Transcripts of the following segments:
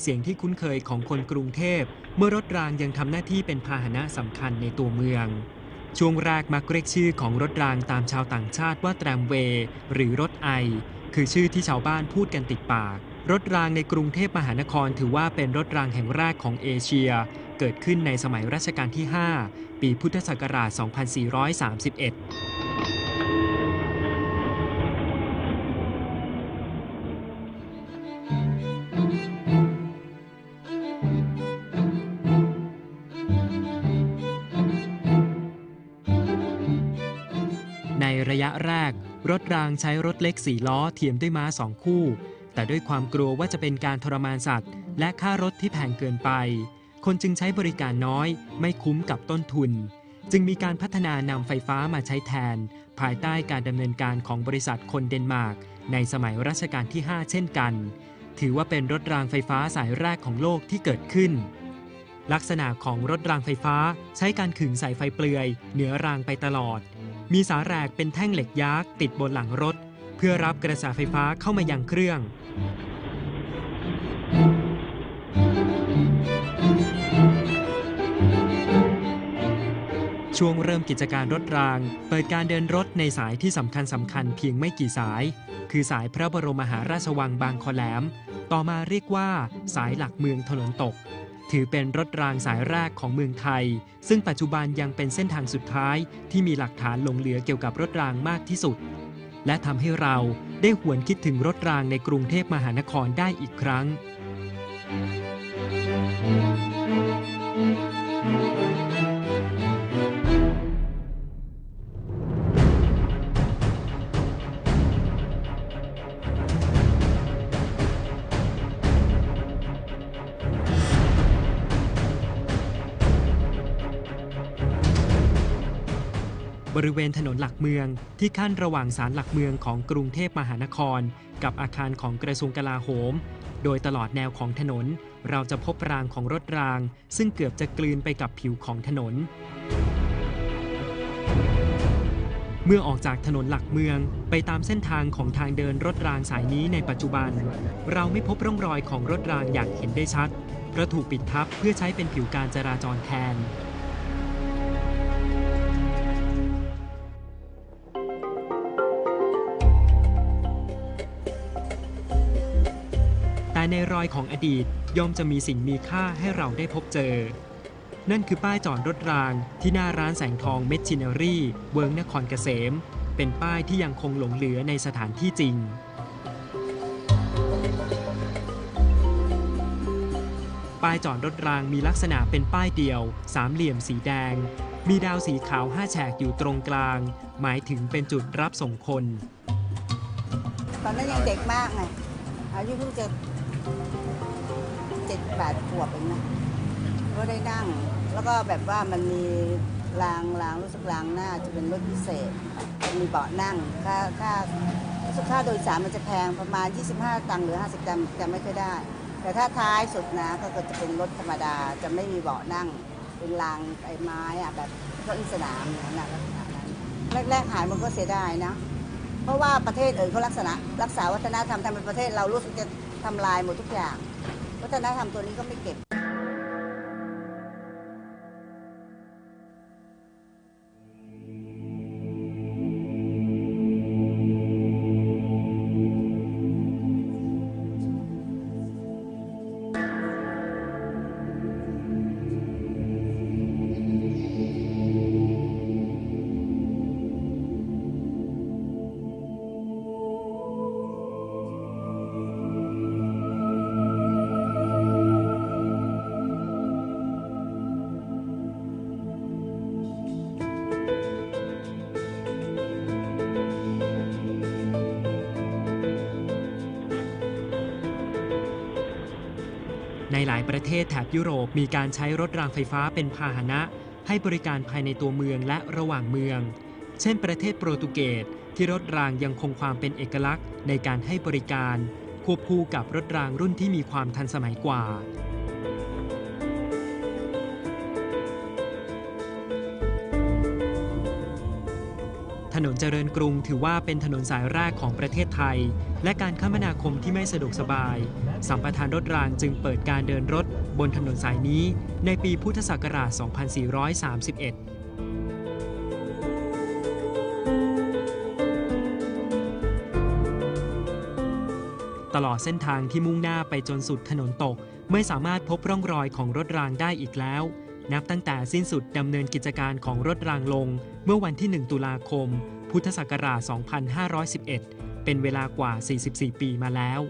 เสียงที่คุ้นเคยของคนกรุงเทพ เมื่อรถรางยังทำหน้าที่เป็นพาหนะสำคัญในตัวเมือง ช่วงแรกมักเรียกชื่อของรถรางตามชาวต่างชาติว่าแตรมเวย์หรือรถไอ คือชื่อที่ชาวบ้านพูดกันติดปาก รถรางในกรุงเทพมหานครถือว่าเป็นรถรางแห่งแรกของเอเชีย เกิดขึ้นในสมัยรัชกาลที่ 5 ปีพุทธศักราช 2431ะแรก รถรางใช้รถเล็กสี่ล้อเทียมด้วยม้าสองคู่ แต่ด้วยความกลัวว่าจะเป็นการทรมานสัตว์ และค่ารถที่แพงเกินไป คนจึงใช้บริการน้อย ไม่คุ้มกับต้นทุน จึงมีการพัฒนานำไฟฟ้ามาใช้แทน ภายใต้การดำเนินการของบริษัทคนเดนมาร์กในสมัยรัชกาลที่ 5 เช่นกัน ถือว่าเป็นรถรางไฟฟ้าสายแรกของโลกที่เกิดขึ้นลักษณะของรถรางไฟฟ้าใช้การขึงสายไฟเปลือย เหนือรางไปตลอด มีสาแรกเป็นแท่งเหล็กยักษ์ติดบนหลังรถ เพื่อรับกระแสไฟฟ้าเข้ามายังเครื่อง ช่วงเริ่มกิจการรถราง เปิดการเดินรถในสายที่สำคัญสำคัญเพียงไม่กี่สาย คือสายพระบรมมหาราชวังบางคอแหลม ต่อมาเรียกว่า สายหลักเมืองถนนตก ถือเป็นรถรางสายแรกของเมืองไทย ซึ่งปัจจุบันยังเป็นเส้นทางสุดท้ายที่มีหลักฐานหลงเหลือเกี่ยวกับรถรางมากที่สุด และทำให้เราได้หวนคิดถึงรถรางในกรุงเทพมหานครได้อีกครั้ง บริเวณถนนหลักเมืองที่ขั้นระหว่างศาลหลักเมืองของกรุงเทพมหานคร กับอาคารของกระทรวงกลาโหม โดยตลอดแนวของถนน เราจะพบรางของรถราง ซึ่งเกือบจะกลืนไปกับผิวของถนน เมื่อออกจากถนนหลักเมืองไปตามเส้นทางของทางเดินรถรางสายนี้ในปัจจุบัน เราไม่พบร่องรอยของรถรางอย่างเห็นได้ชัดเพราะถูกปิดทับเพื่อใช้เป็นผิวการจราจรแทน ในรอยของอดีตย่อมจะมีสิ่งมีค่าให้เราได้พบเจอ นั่นคือป้ายจอดรถรางที่หน้าร้านแสงทองเมชชินารีเวิร์งนครเกษม เป็นป้ายที่ยังคงหลงเหลือในสถานที่จริงป้ายจอดรถรางมีลักษณะเป็นป้ายเดียว สามเหลี่ยมสีแดง มีดาวสีขาวห้าแฉกอยู่ตรงกลาง หมายถึงเป็นจุดรับส่งคน ตอนนั้นยังเด็กมากไงอายุเพิ่งจะ เจ็ดแปดขวบเองนะก็ได้นั่ง แล้วก็แบบว่ามันมีรางรางรู้สึกรางหน้าจะเป็นรถพิเศษจะมีเบาะนั่งค่าค่ารู้สึกค่าโดยสารมันจะแพงประมาณ 25 ตังค์หรือ 50ตังค์จำไม่ค่อยได้ แต่ถ้าท้ายสุดนะก็จะเป็นรถธรรมดาจะไม่มีเบาะนั่ง เป็นรางไอ้ไม้อะแบบเก็อินสนามอย่างนั้นนะลักษณะนั้นแรกๆหายมันก็เสียดายนะ เพราะว่าประเทศอื่นเขารักษณะรักษาวัฒนธรรมทำเป็นประเทศเรารู้สึกจะ ทำลายหมดทุกอย่างวัฒนธรรมตัวนี้ก็ไม่เก็บ ในหลายประเทศแถบยุโรปมีการใช้รถรางไฟฟ้าเป็นพาหนะ ให้บริการภายในตัวเมืองและระหว่างเมือง เช่น ประเทศโปรตุเกสที่รถรางยังคงความเป็นเอกลักษณ์ในการให้บริการ ควบคู่กับรถรางรุ่นที่มีความทันสมัยกว่า นนเจริญกรุงถือว่าเป็นถนนสายแรกของประเทศไทย และการคมนาคมที่ไม่สะดวกสบาย สัมปทานรถรางจึงเปิดการเดินรถบนถนนสายนี้ในปีพุทธศักราช 2431ตลอดเส้นทางที่มุ่งหน้าไปจนสุดถนนตก ไม่สามารถพบร่องรอยของรถรางได้อีกแล้ว นับตั้งแต่สิ้นสุดดำเนินกิจการของรถรางลง เมื่อวันที่ 1 ตุลาคม พุทธศักราช 2511 เป็นเวลากว่า 44 ปีมาแล้ว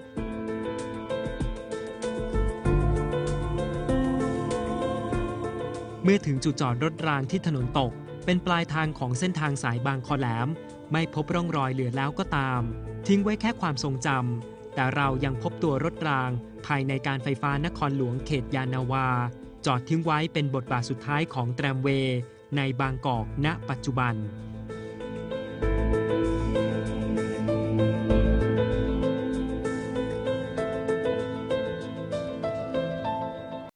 เมื่อถึงจุดจอดรถรางที่ถนนตก เป็นปลายทางของเส้นทางสายบางคอแหลม ไม่พบร่องรอยเหลือแล้วก็ตาม ทิ้งไว้แค่ความทรงจำแต่เรายังพบตัวรถราง ภายในการไฟฟ้านครหลวงเขตยานาวา จอดทิ้งไว้เป็นบทบาทสุดท้ายของแตรมเวย์ในบางกอกณปัจจุบัน